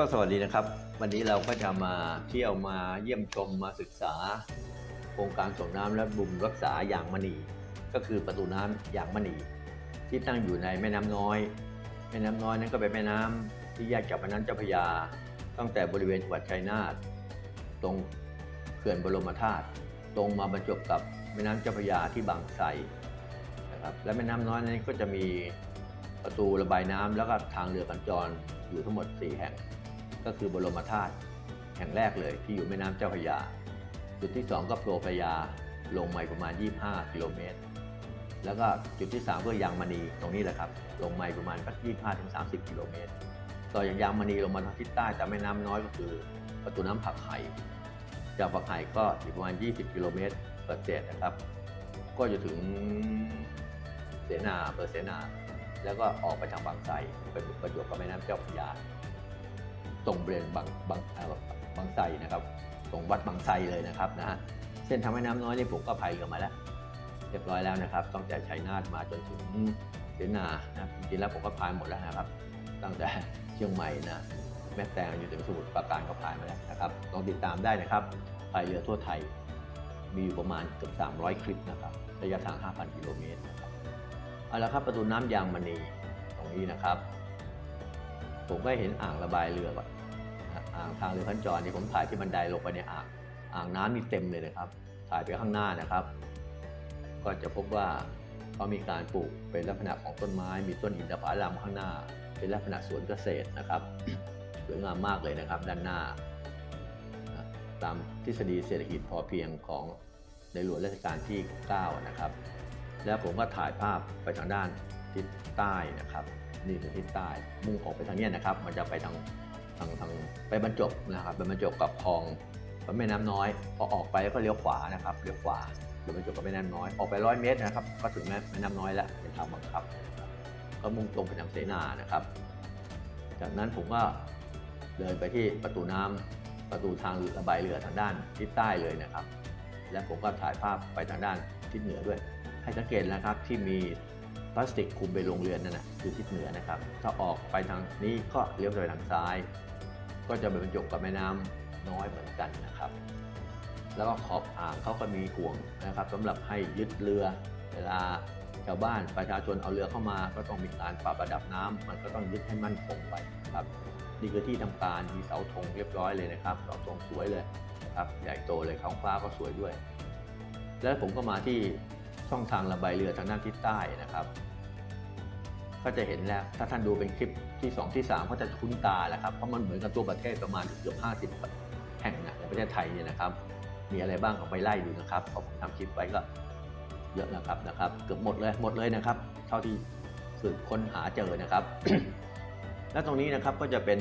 ก็สวัสดีนะครับ วันนี้เราก็จะมาเที่ยวมาเยี่ยมชมมาศึกษา โครงการส่งน้ำและบำรุงรักษาอย่างมณี ก็คือประตูน้ำอย่างมณี ที่ตั้งอยู่ในแม่น้ำน้อย แม่น้ำน้อยนั้นก็เป็นแม่น้ำที่แยกจากแม่น้ำเจ้าพระยา ตั้งแต่บริเวณจังหวัดชัยนาทตรงเขื่อนบรมธาตุตรงมาบรรจบกับแม่น้ำเจ้าพระยาที่บางไทรนะครับและแม่น้ำน้อยนั้นก็จะมีประตูระบายน้ำแล้วก็ทางเรือสัญจรอยู่ทั้งหมด 4 แห่ง ก็คือบรมธาตุแห่งแรกเลยที่อยู่แม่น้ำเจ้าพระยา จุดที่ 2 ก็โพธิ์พระยาลงมาประมาณ 25 กิโลเมตร แล้วก็จุดที่ 3 ก็ยางมณีตรงนี้แหละครับ ลงมาประมาณสัก25ถึง30 กิโลเมตร ต่อจากยางมณีลงมาทางทิศใต้จากแม่น้ำน้อยก็คือ ประตูน้ำผักไห่จากผักไห่ก็อีกประมาณ 20 กิโลเมตรเปอร์เศษนะครับ ก็จะถึงเสนาอำเภอเสนา แล้วก็ออกไปทางบางไทรเป็นประจวบกับแม่น้ำเจ้าพระยา ตรงบริเวณบางบางบางไทรนะครับ ตรงวัดบางไทรเลยนะครับนะฮะเส้นทางแม่น้ำน้อยนี่ผมก็พายเรือมาแล้ว เรียบร้อยแล้วนะครับตั้งแต่ชัยนาทมาจนถึงเสนานะครับจริงๆแล้วผมก็พายหมดแล้วนะครับ ตั้งแต่เชียงใหม่นะแม่แตงอยู่ถึงสมุทรปราการก็พายมาแล้วนะครับลองติดตามได้นะครับพายเรือทั่วไทย มีอยู่ประมาณเกือบ300 คลิปนะครับระยะทาง 5,000 กิโลเมตรนะครับเอาละครับประตูน้ำยางมณีตรงนี้นะครับ ผมก็เห็นอ่างระบายเรือก่อน อ่างทางเรือพันจรนี่ผมถ่ายที่บันไดลงไปในอ่างอ่างน้ำนี่เต็มเลยนะครับ ถ่ายไปข้างหน้านะครับ ก็จะพบว่าเขามีการปลูกเป็นลักษณะของต้นไม้ มีต้นอินทผลัมข้างหน้า เป็นลักษณะสวนเกษตรนะครับสวยงามมากเลยนะครับ ด้านหน้า ตามทฤษฎีเศรษฐกิจพอเพียงของในหลวงรัชกาลที่ 9 นะครับ แล้วผมก็ถ่ายภาพไปทางด้านทิศใต้นะครับ นี่คือทิศใต้มุ่งออกไปทางนี้นะครับ มันจะไปทาง ทางทางไปบรรจบนะครับไปบรรจบกับคลองแม่น้ำน้อยพอออกไปก็เลี้ยวขวานะครับเลี้ยวขวาไปบรรจบกับแม่น้ำน้อยออกไปร้อยเมตรนะครับ ก็ถึงแม่แม่น้ำน้อยแล้วเป็นทางบังคับนะครับ ก็มุ่งตรงไปทางเสนานะครับ จากนั้นผมก็เดินไปที่ประตูน้ำประตูทางระบายเรือทางด้านทิศใต้เลยนะครับ และผมก็ถ่ายภาพไปทางด้านทิศเหนือด้วย ให้สังเกตนะครับที่มี พลาสติกคลุมไปโรงเรือนนั่นนะคือทิศเหนือนะครับ ถ้าออกไปทางนี้ก็เลี้ยวไปทางซ้าย ก็จะไปบรรจบกับแม่น้ำน้อยเหมือนกันนะครับ แล้วก็ขอบอ่างเขาก็มีห่วงนะครับสำหรับให้ยึดเรือ เวลาชาวบ้านประชาชนเอาเรือเข้ามาก็ต้องมีการปรับระดับน้ำมันก็ต้องยึดให้มั่นคงไปครับนี่คือที่ทำการมีเสาธงเรียบร้อยเลยนะครับเสาธงสวยเลยนะครับใหญ่โตเลยท้องฟ้าก็สวยด้วย แล้วผมก็มาที่ ช่องทางระบายเรือทางด้านทิศใต้นะครับ ก็จะเห็นแล้วถ้าท่านดูเป็นคลิปที่ 2 ที่ 3 ก็จะคุ้นตาแล้วครับเพราะมันเหมือนกับตัวประเทศประมาณเกือบ50 แห่งนะในประเทศไทยเนี่ยนะครับ มีอะไรบ้างก็ไปไล่ดูนะครับเพราะผมทำคลิปไว้ก็เยอะนะครับนะครับ เกือบหมดเลยหมดเลยนะครับ เท่าที่สืบค้นหาเจอนะครับ และตรงนี้นะครับก็จะเป็น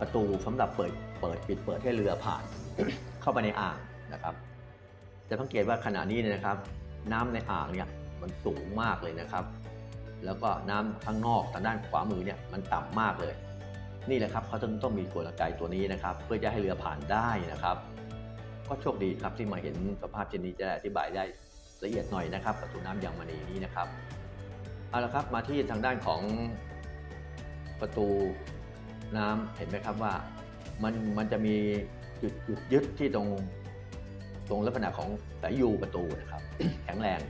ประตูสำหรับเปิดเปิดปิดเปิดให้เรือผ่านเข้าไปในอ่างนะครับ จะสังเกตว่าขณะนี้เนี่ยนะครับ น้ำในอ่างเนี่ยมันสูงมากเลยนะครับ แล้วก็น้ำข้างนอกทางด้านขวามือเนี่ยมันต่ำมากเลย นี่แหละครับเขาต้องต้องมีกลไกตัวนี้นะครับ เพื่อจะให้เรือผ่านได้นะครับ ก็โชคดีครับที่มาเห็นสภาพเช่นนี้จะได้อธิบายได้ละเอียดหน่อยนะครับประตูน้ำยางมณีนี้นะครับเอาละครับมาที่ทางด้านของประตูน้ำเห็นไหมครับว่ามันมันจะมีจุดจุดยึดที่ตรง ตรงลักษณะของสายยูประตูนะครับแข็งแรง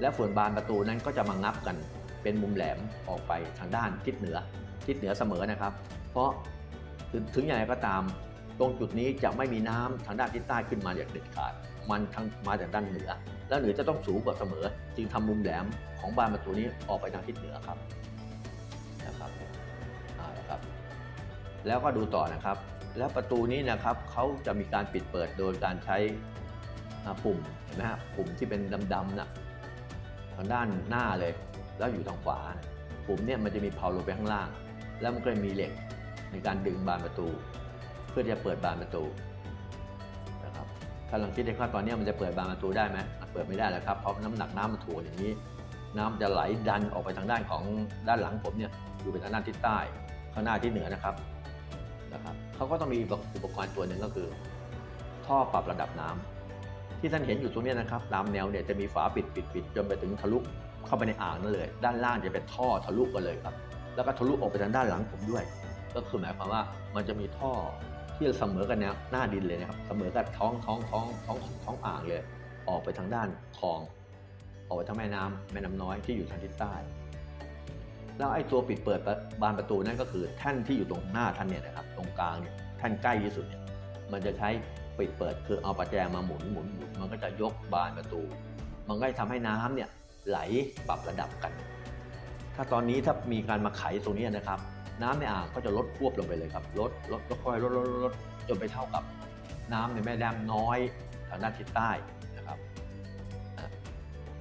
และส่วนบานประตูนั้นก็จะมางับกันเป็นมุมแหลมออกไปทางด้านทิศเหนือ ทิศเหนือเสมอนะครับ เพราะถึงถึงอย่างไรก็ตาม ตรงจุดนี้จะไม่มีน้ำทางด้านทิศใต้ขึ้นมาอย่างเด็ดขาด มันทางมาจากด้านเหนือ แล้วเหนือจะต้องสูงกว่าเสมอ จึงทำมุมแหลมของบานประตูนี้ออกไปทางทิศเหนือครับนะครับเอาละครับแล้วก็ดูต่อนะครับ แล้วประตูนี้นะครับเขาจะมีการปิดเปิดโดยการใช้ ปุ่มเห็นไหมฮะปุ่มที่เป็นดำๆนะทางด้านหน้าเลย แล้วอยู่ทางขวานะปุ่มเนี่ยมันจะมีเพาลงไปข้างล่าง แล้วมันก็จะมีเหล็กในการดึงบานประตู เพื่อที่จะเปิดบานประตูนะครับถ้าลองคิดในข้อตอนนี้มันจะเปิดบานประตูได้ไหมมันเปิดไม่ได้แล้วครับเพราะน้ำหนักน้ำมันถ่วงอย่างนี้ น้ำจะไหลดันออกไปทางด้านของด้านหลังผมเนี่ยอยู่เป็นทางด้านทิศใต้ข้างหน้าที่เหนือนะครับนะครับเขาก็ต้องมีอุปกรณ์ตัวหนึ่งก็คือ ท่อปรับระดับน้ำ ที่ท่านเห็นอยู่ตรงนี้นะครับ ตามแนวเนี่ยจะมีฝาปิดปิดปิดจนไปถึงทะลุเข้าไปในอ่างนั่นเลย ด้านล่างจะเป็นท่อทะลุกันเลยครับ แล้วก็ทะลุออกไปทางด้านหลังผมด้วย ก็คือหมายความว่ามันจะมีท่อที่เสมอกันแนวหน้าดินเลยนะครับ เสมอกับท้องท้องท้องท้องท้องอ่างเลย ออกไปทางด้านคลอง ออกไปทางแม่น้ำแม่น้ำน้อยที่อยู่ทางทิศใต้ แล้วไอ้ตัวปิดเปิดบานประตูนั่นก็คือแท่นที่อยู่ตรงหน้าท่านเนี่ยนะครับ ตรงกลางเนี่ยแท่านใกล้ที่สุดเนี่ยมันจะใช้ ปิดเปิด คือเอาประแจมาหมุนหมุนหมุนมันก็จะยกบานประตู มันก็จะทำให้น้ำเนี่ยไหลปรับระดับกัน ถ้าตอนนี้ถ้ามีการมาไขตรงนี้นะครับ น้ำในอ่างก็จะลดควบลงไปเลยครับลดลดค่อยลดลดลดจนไปเท่ากับน้ำในแม่น้ำน้อยทางด้านทิศใต้นะครับ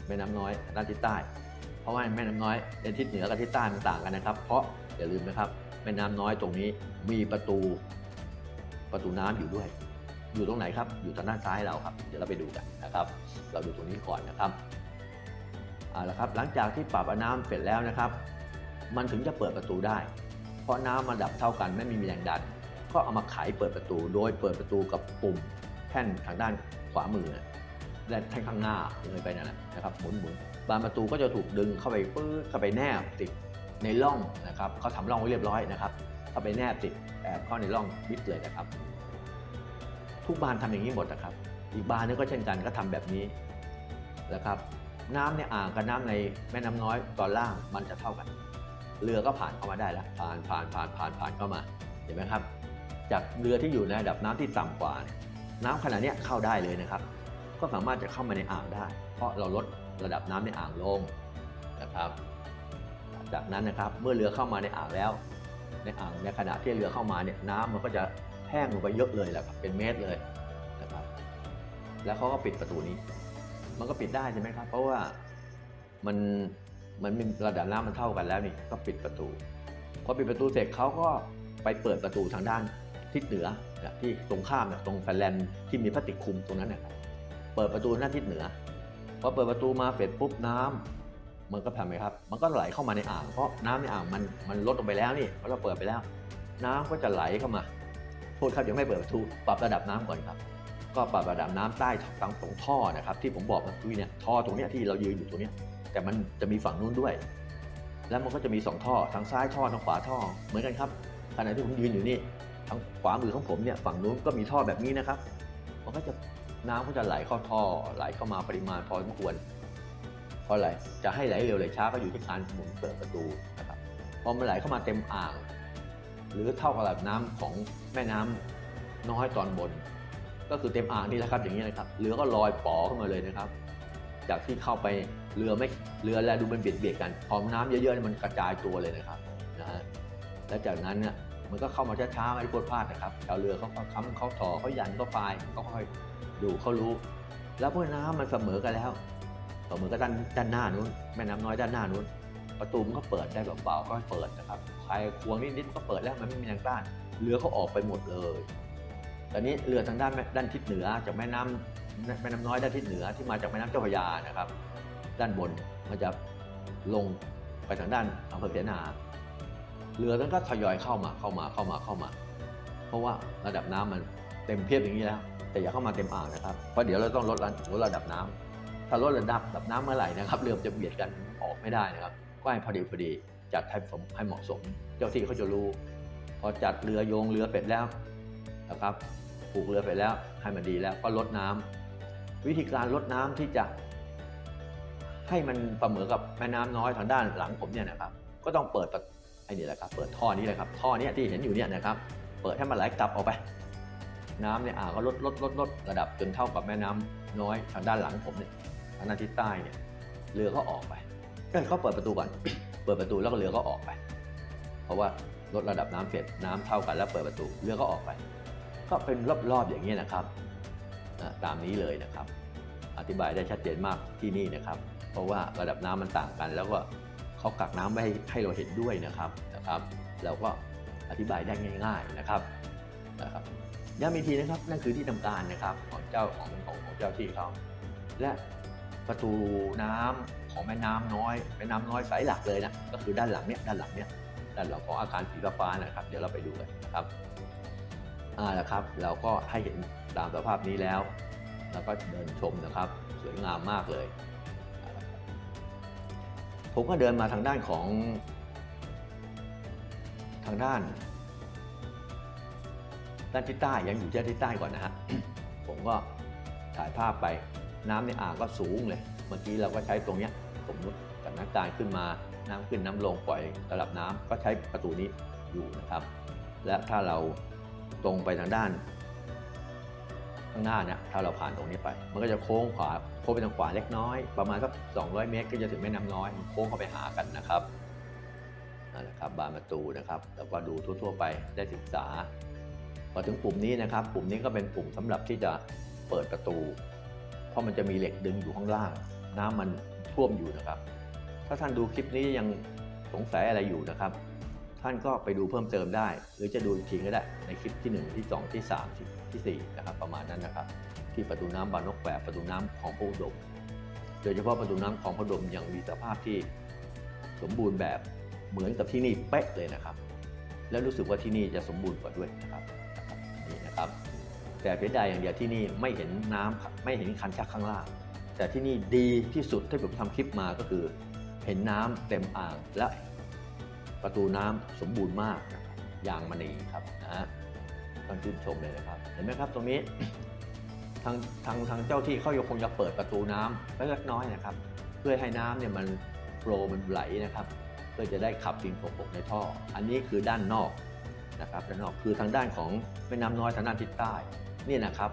แม่น้ำน้อยทางด้านทิศใต้ เพราะว่าแม่น้ำน้อยในทิศเหนือกับทิศใต้มันต่างกันนะครับ เพราะอย่าลืมนะครับแม่น้ำน้อยตรงนี้มีประตูประตูน้ำอยู่ด้วย อยู่ตรงไหนครับ อยู่ทางด้านซ้ายเราครับ เดี๋ยวเราไปดูกันนะครับ เราดูตรงนี้ก่อนนะครับเอาละครับ หลังจากที่ปรับน้ำเสร็จแล้วนะครับ มันถึงจะเปิดประตูได้ เพราะน้ำมันดับเท่ากันไม่มีแรงดัน ก็เอามาไขเปิดประตู โดยเปิดประตูกับปุ่มแท่นทางด้านขวามือและแท่นข้างหน้าเลยไปนั่นแหละนะครับหมุนหมุนบานประตูก็จะถูกดึงเข้าไปปื้ดเข้าไปแนบติดในร่องนะครับเขาทำร่องไว้เรียบร้อยนะครับเข้าไปแนบติดแอบเข้าในร่องมิดเลยนะครับ ทุกบานทำอย่างนี้หมดนะครับ อีกบานนึงก็เช่นกันก็ทำแบบนี้นะครับน้ำในอ่างกับน้ำในแม่น้ำน้อยตอนล่างมันจะเท่ากัน เรือก็ผ่านเข้ามาได้แล้วผ่านผ่านผ่านผ่านผ่านเข้ามาเห็นไหมครับ จากเรือที่อยู่ในระดับน้ำที่ต่ำกว่านี่ยน้ำขนาดนี้เข้าได้เลยนะครับ ก็สามารถจะเข้ามาในอ่างได้ เพราะเราลดระดับน้ำในอ่างลงนะครับจากนั้นนะครับเมื่อเรือเข้ามาในอ่างแล้ว ในอ่างในขณะที่เรือเข้ามาเนี่ยน้ำมันก็จะ แห้งลงไปเยอะเลยแหละครับเป็นเมตรเลยนะครับ แล้วเขาก็ปิดประตูนี้ มันก็ปิดได้ใช่ไหมครับ เพราะว่ามันมันมีระดับน้ำมันเท่ากันแล้วนี่ก็ปิดประตูพอปิดประตูเสร็จเขาก็ไปเปิดประตูทางด้านทิศเหนือนะที่ตรงข้ามนะตรงแฟแลนด์ที่มีพลาสติกคลุมตรงนั้นนะครับเปิดประตูด้านทิศเหนือพอเปิดประตูมาเสร็จปุ๊บน้ำมันก็ทำไงครับ มันก็ไหลเข้ามาในอ่าง เพราะน้ำในอ่างมันมันลดลงไปแล้วนี่เพราะเราเปิดไปแล้ว น้ำก็จะไหลเข้ามา โทษครับยังไม่เปิดประตูปรับระดับน้ำก่อนครับ ก็ปรับระดับน้ำใต้ทั้งตรงท่อนะครับ ที่ผมบอกเมื่อกี้เนี่ยท่อตรงเนี้ยที่เรายืนอยู่ตรงเนี้ยแต่มันจะมีฝั่งนู้นด้วย แล้วมันก็จะมีสองท่อทางซ้ายท่อทางขวาท่อเหมือนกันครับขณะที่ผมยืนอยู่นี่ทางขวามือของผมเนี่ยฝั่งนู้นก็มีท่อแบบนี้นะครับมันก็จะน้ำก็จะไหลเข้าท่อไหลเข้ามาปริมาณพอสมควรเพราะอะไรจะให้ไหลเร็วไหลช้าก็อยู่ที่การหมุนเปิดประตูนะครับพอมันไหลเข้ามาเต็มอ่าง หรือเท่ากับระดับน้ำของแม่น้ำน้อยตอนบน ก็คือเต็มอ่างนี่แหละครับอย่างนี้นะครับเรือก็ลอยป๋อขึ้นมาเลยนะครับ จากที่เข้าไปเรือไม่เรือแลดูมันเบียดเบียดกันพอน้ำเยอะๆมันกระจายตัวเลยนะครับนะฮะและจากนั้นเนี่ยมันก็เข้ามาช้าๆไม่ได้พลวดพลาดนะครับชาวเรือเขาค้ำเขาถอเขายันเขาปลายเขาค่อยดูเขารู้ แล้วเมื่อน้ำมันเสมอกันแล้วเสมอกันด้านด้านหน้านู้นแม่น้ำน้อยด้านหน้านู้น ประตูมันก็เปิดได้เบาๆก็เปิดนะครับใครควงนิดๆก็เปิดแล้วมันไม่มีแรงต้านเรือเขาออกไปหมดเลยตอนนี้เรือทางด้านแม่ด้านทิศเหนือจากแม่น้ำแม่น้ำน้อยด้านทิศเหนือที่มาจากแม่น้ำเจ้าพระยานะครับ ด้านบนมันจะลงไปทางด้านอำเภอเสนา เรือนั้นก็ทยอยเข้ามาเข้ามาเข้ามาเข้ามา เพราะว่าระดับน้ำมันเต็มเพียบอย่างนี้แล้วแต่อย่าเข้ามาเต็มอ่างนะครับเพราะเดี๋ยวเราต้องลดระลดระดับน้ำถ้าลดระดับระดับน้ำเมื่อไหร่นะครับเรือจะเบียดกันออกไม่ได้นะครับ ก็ให้พอดีพอดีจัดให้สมให้เหมาะสม เจ้าที่เขาจะรู้ พอจัดเรือโยงเรือเป็ดแล้วนะครับผูกเรือไปแล้วให้มันดีแล้วก็ลดน้ำวิธีการลดน้ำที่จะ ให้มันเสมอกับแม่น้ำน้อยทางด้านหลังผมเนี่ยนะครับ ก็ต้องเปิดไอ้นี่แหละครับ เปิดท่อนี้เลยครับ ท่อนี้ที่เห็นอยู่เนี่ยนะครับ เปิดให้มันไหลกลับออกไป น้ำเนี่ยอ่าก็ลดลดลดลดระดับจนเท่ากับแม่น้ำน้อยทางด้านหลังผมเนี่ยทางด้านทิศใต้เนี่ยเรือก็ออกไป เอ้ยเขาเปิดประตูก่อน เปิดประตูแล้วก็เรือก็ออกไป เพราะว่าลดระดับน้ำเสร็จน้ำเท่ากันแล้วเปิดประตูเรือก็ออกไป ก็เป็นรอบๆอย่างนี้นะครับตามนี้เลยนะครับ อธิบายได้ชัดเจนมากที่นี่นะครับ เพราะว่าระดับน้ำมันต่างกัน แล้วก็เขากักน้ำไว้ให้เราเห็นด้วยนะครับนะครับ เราก็อธิบายได้ง่าย ๆนะครับนะครับย้ำอีกทีนะครับนั่นคือที่ทำการนะครับของเจ้าของของของเจ้าที่เขาและประตูน้ำ ของแม่น้ำน้อยแม่น้ำน้อยสายหลักเลยนะก็คือด้านหลังเนี้ยด้านหลังเนี้ยด้านหลังของอาคารสีฟ้านะครับ เดี๋ยวเราไปดูกันนะครับอ่าละครับ เราก็ให้เห็นตามสภาพนี้แล้ว แล้วก็เดินชมนะครับ สวยงามมากเลย ผมก็เดินมาทางด้านของ ทางด้านด้านทิศใต้ยังอยู่ที่ด้านทิศใต้ก่อนนะฮะผมก็ถ่ายภาพไปน้ำในอ่างก็สูงเลย เมื่อกี้เราก็ใช้ตรงเนี้ย สมมติสถานการณ์ขึ้นมาน้ำขึ้นน้ำลงปล่อยระดับน้ำก็ใช้ประตูนี้อยู่นะครับ และถ้าเราตรงไปทางด้าน ข้างหน้าเนี่ยถ้าเราผ่านตรงนี้ไป มันก็จะโค้งขวาโค้งไปทางขวาเล็กน้อย ประมาณสัก200 เมตร ก็จะถึงแม่น้ำน้อยมันโค้งเข้าไปหากันนะครับนั่นแหละครับบานประตูนะครับแล้วก็ดูทั่ว ๆ ไปได้ศึกษา พอถึงปุ่มนี้นะครับ ปุ่มนี้ก็เป็นปุ่มสำหรับที่จะเปิดประตู เพราะมันจะมีเหล็กดึงอยู่ข้างล่าง น้ำมัน ท่วมอยู่นะครับ ถ้าท่านดูคลิปนี้ยังสงสัยอะไรอยู่นะครับ ท่านก็ไปดูเพิ่มเติมได้ หรือจะดูอีกทีก็ได้ในคลิปที่ 1 ที่ 2 ที่ 3 ที่ที่4นะครับ ประมาณนั้นนะครับ ที่ประตูน้ำบานนกแปะประตูน้ำของพระอุดม โดยเฉพาะประตูน้ำของพระอุดมยังมีสภาพที่สมบูรณ์แบบเหมือนกับที่นี่เป๊ะเลยนะครับ แล้วรู้สึกว่าที่นี่จะสมบูรณ์กว่าด้วยนะครับนะครับนี่นะครับ แต่เพียงใดอย่างเดียวที่นี่ไม่เห็นน้ำไม่เห็นคันชักข้างล่าง แต่ที่นี่ดีที่สุดที่ผมทำคลิปมาก็คือ เห็นน้ำเต็มอ่างและประตูน้ำสมบูรณ์มากอย่างมณีครับนะฮะต้องชื่นชมเลยนะครับ เห็นไหมครับตรงนี้ทางทางทางเจ้าที่เขายังคงจะเปิดประตูน้ำเล็กน้อยนะครับ เพื่อให้น้ำเนี่ยมันโฟล์มันไหลนะครับ เพื่อจะได้ขับสิ่งสกปรกในท่อ อันนี้คือด้านนอกนะครับด้านนอกคือทางด้านของแม่น้ำน้อยทางด้านทิศใต้นี่นะครับ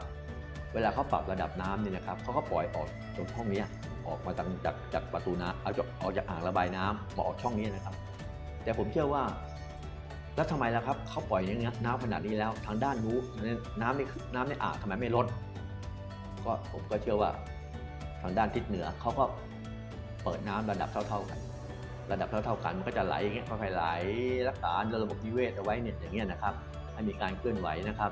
เวลาเขาปรับระดับน้ำนี่นะครับเขาก็ปล่อยออกตรงช่องนี้ออกมาจากจากจากประตูน้ำเอาจากออกจากอ่างระบายน้ำมาออกช่องนี้นะครับ แต่ผมเชื่อว่า แล้วทำไมล่ะครับเขาปล่อยอย่างเงี้ยน้ำขนาดนี้แล้ว ทางด้านนู้นน้ำในน้ำในอ่างทำไมไม่ลด ก็ผมก็เชื่อว่าทางด้านทิศเหนือเขาก็เปิดน้ำระดับเท่า ๆกัน ระดับเท่าๆกันมันก็จะไหลอย่างเงี้ยค่อยๆไหลรักษาระบบนิเวศเอาไว้เนี่ยอย่างเงี้ยนะครับให้มีการเคลื่อนไหวนะครับ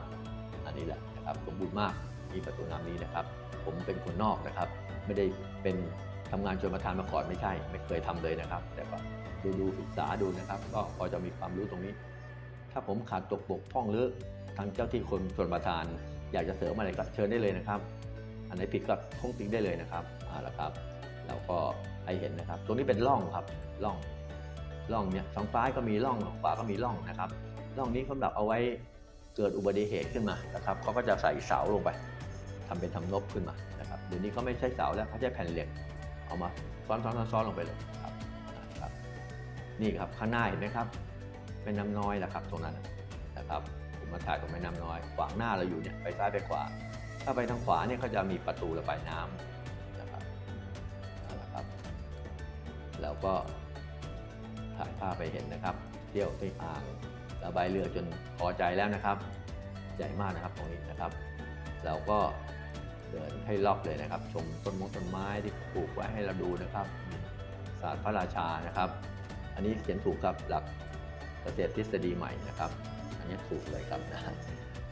อันนี้แหละนะครับสมบูรณ์มากีประตูน้ำนี้นะครับ ผมเป็นคนนอกนะครับ ไม่ได้เป็นทำงานชนประทานมาก่อนไม่ใช่ ไม่เคยทำเลยนะครับ แต่ก็ดูดูศึกษาดูนะครับ ก็พอจะมีความรู้ตรงนี้ ถ้าผมขาดตกบกพร่องหรือทางเจ้าที่คนชนประทาน อยากจะเสริมอะไรก็เชิญได้เลยนะครับ อันไหนผิดก็ท้องติ้งได้เลยนะครับเอาละครับเราก็ให้เห็นนะครับ ตรงนี้เป็นร่องครับร่องร่องเนี่ยทางซ้ายก็มีร่องทางขวาก็มีร่องนะครับร่องนี้สำหรับเอาไว้เกิดอุบัติเหตุขึ้นมานะครับเขาก็จะใส่เสาลงไป ทำเป็นทำนบขึ้นมานะครับเดี๋ยวนี้เขาไม่ใช้เสาแล้วเขาใช้แผ่นเหล็กเอามาซ้อนซ้อนซ้อนอนลงไปเลยครับนะครับนี่ครับข้างหน้าเห็นไหมครับแม่น้ำน้อยแหละครับตรงนั้นนะครับผมมาถ่ายตรงแม่น้ำน้อยขวางหน้าเราอยู่เนี่ยไปซ้ายไปขวา ถ้าไปทางขวาเนี่ยเขาจะมีประตูระบายน้ำนะครับนั่นและครับแล้วก็ถ่ายภาพไปเห็นนะครับ เที่ยวที่อ่างระบายเรือจนพอใจแล้วนะครับใหญ่มากนะครับตรงนี้นะครับ เราก็ เดินให้รอบเลยนะครับ ชมต้นมงต้นไม้ที่ปลูกไว้ให้เราดูนะครับศาสตร์พระราชานะครับ อันนี้เขียนถูกครับหลักเกษตรทฤษฎีใหม่นะครับ อันนี้ถูกเลยครับนะ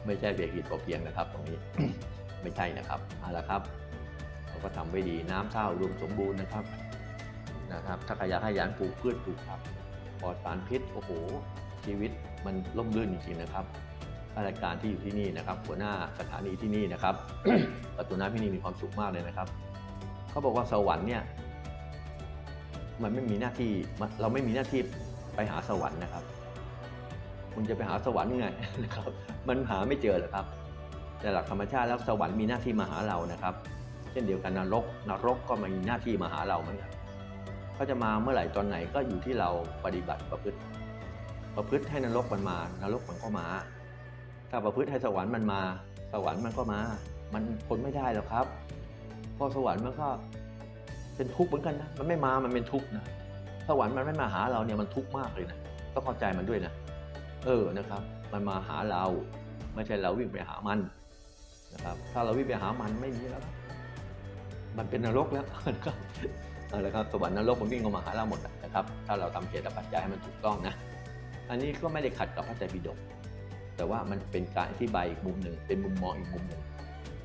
ไม่ใช่เบียร์กิจพอเพียงนะครับ ตรงนี้ไม่ใช่นะครับเอาละครับเราก็ทำไว้ดีน้ำเท่ารวมสมบูรณ์นะครับนะครับ ถ้าขยะขยันปลูกพืชปลูกผักปลอดสารพิษโอ้โหชีวิตมันร่มรื่นจริงๆนะครับ ข้าราชการที่อยู่ที่นี่นะครับ หัวหน้าสถานีที่นี่นะครับประตูน้ำที่นี่มีความสุขมากเลยนะครับเขาบอกว่าสวรรค์เนี่ยมันไม่มีหน้าที่เราไม่มีหน้าที่ไปหาสวรรค์นะครับคุณจะไปหาสวรรค์ยังไงนะครับ มันหาไม่เจอหรอกครับ แต่หลักธรรมชาติแล้วสวรรค์มีหน้าที่มาหาเรานะครับ เช่นเดียวกันนรกนรกก็มีหน้าที่มาหาเราเหมือนกันเขาจะมาเมื่อไหร่ตอนไหนก็อยู่ที่เราปฏิบัติประพฤติ ประพฤติให้นรกมันมานรกมันก็มา ถ้าประพฤติให้สวรรค์มันมา สวรรค์มันก็มา มันพ้นไม่ได้หรอกครับเพราะสวรรค์มันก็เป็นทุกข์เหมือนกันนะมันไม่มามันเป็นทุกข์นะสวรรค์มันไม่มาหาเราเนี่ยมันทุกข์มากเลยนะต้องเข้าใจมันด้วยนะเออนะครับ มันมาหาเรา ไม่ใช่เราวิ่งไปหามันนะครับ ถ้าเราวิ่งไปหามันไม่มีแล้วมันเป็นนรกแล้วนะครับเอาละครับสวรรค์นรกมันวิ่งเข้ามาหาเราหมดนะครับ ถ้าเราทำเหตุปัจจัยให้มันถูกต้องนะ อันนี้ก็ไม่ได้ขัดกับพระไตรปิฎก แต่ว่ามันเป็นการอธิบายอีกมุมหนึ่งเป็นมุมมองอีกมุมหนึ่ง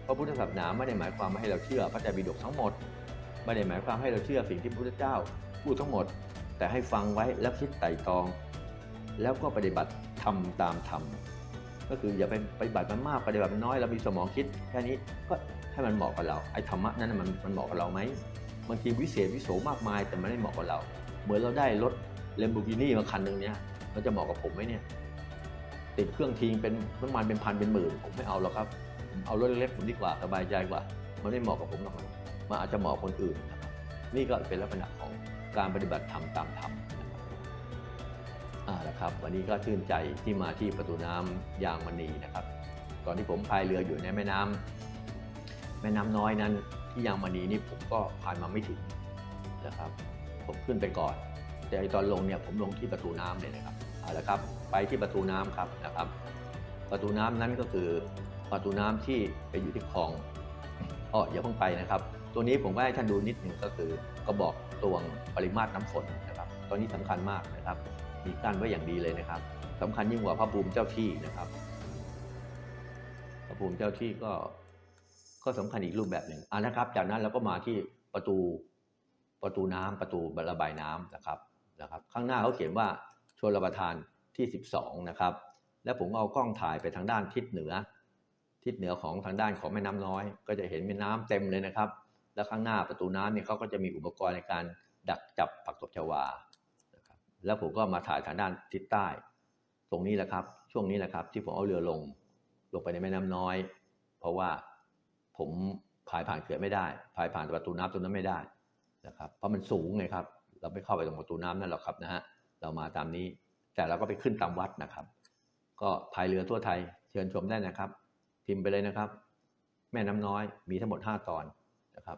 พระพุทธศาสนาไม่ได้หมายความว่าให้เราเชื่อพระไตรปิฎกทั้งหมดไม่ได้หมายความให้เราเชื่อสิ่งที่พระพุทธเจ้าพูดทั้งหมด แต่ให้ฟังไว้แล้วคิดไต่ตรอง แล้วก็ปฏิบัติทำตามธรรมก็คืออย่าไปปฏิบัติมันมากปฏิบัติมันน้อยเรามีสมองคิดแค่นี้ก็ให้มันเหมาะกับเราไอ้ธรรมะนั้นมันมันเหมาะกับเราไหมบางทีวิเศษวิโสมากมายแต่มันไม่เหมาะกับเรา เหมือนเราได้รถเลมโบกินี่มาคันหนึ่งเนี่ยมันจะเหมาะกับผมไหมเนี่ย ติดเครื่องทิ้งเป็นน้ำมันเป็นพันเป็นหมื่นผมไม่เอาหรอกครับ เอารถเล็กๆผมดีกว่าสบายใจกว่า มันไม่เหมาะกับผมหรอกครับมันอาจจะเหมาะคนอื่นนะครับนี่ก็เป็นลักษณะของการปฏิบัติธรรมตามธรรมนะครับอ่าละครับ วันนี้ก็ชื่นใจที่มาที่ประตูน้ำยางมณีนะครับ ตอนที่ผมพายเรืออยู่ในแม่น้ำแม่น้ำน้อยนั้น ที่ยางมณีนี่ผมก็พายมาไม่ถึงนะครับ ผมขึ้นไปก่อน แต่ตอนลงเนี่ยผมลงที่ประตูน้ำเลยนะครับ เอาละครับไปที่ประตูน้ำครับนะครับ ประตูน้ำนั้นก็คือประตูน้ำที่ไปอยู่ที่คลองอ๋ออย่าเพิ่งไปนะครับ ตัวนี้ผมก็ให้ท่านดูนิดหนึ่งก็คือกระบอกตวงปริมาตรน้ำฝนนะครับ ตัวนี้สำคัญมากนะครับ มีกั้นไว้อย่างดีเลยนะครับสำคัญยิ่งกว่าพระภูมิเจ้าที่นะครับ พระภูมิเจ้าที่ก็ก็สำคัญอีกรูปแบบหนึ่งอ่านะครับ จากนั้นเราก็มาที่ประตูประตูน้ำประตูระบายน้ำนะครับนะครับ ข้างหน้าเขาเขียนว่า ชลประทานที่ 12 นะครับ แล้วผมเอากล้องถ่ายไปทางด้านทิศเหนือ ทิศเหนือของทางด้านของแม่น้ำน้อย ก็จะเห็นแม่น้ำเต็มเลยนะครับ แล้วข้างหน้าประตูน้ำเนี่ยเขาก็จะมีอุปกรณ์ในการดักจับผักตบชวานะครับแล้วผมก็มาถ่ายทางด้านทิศใต้ ตรงนี้แหละครับ ช่วงนี้แหละครับที่ผมเอาเรือลงลงไปในแม่น้ำน้อย เพราะว่าผมพายผ่านเขื่อนไม่ได้พายผ่านประตูน้ำตรงนั้นไม่ได้นะครับ เพราะมันสูงไงครับ เราไม่เข้าไปตรงประตูน้ำนั่นหรอกครับนะฮะ เรามาตามนี้ แต่เราก็ไปขึ้นตามวัดนะครับ ก็พายเรือทั่วไทยเชิญชมได้นะครับ พิมพ์ไปเลยนะครับ แม่น้ำน้อยมีทั้งหมด 5 ตอนนะครับ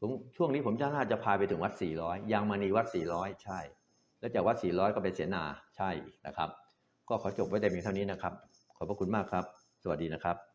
ผมช่วงนี้ผมจะน่าจะพาไปถึงวัด 400ยางมณีวัด 400 ใช่ แล้วจากวัด 400 ก็ไปเสนาใช่นะครับ ก็ขอจบไว้แต่เพียงเท่านี้นะครับ ขอบพระคุณมากครับ สวัสดีนะครับ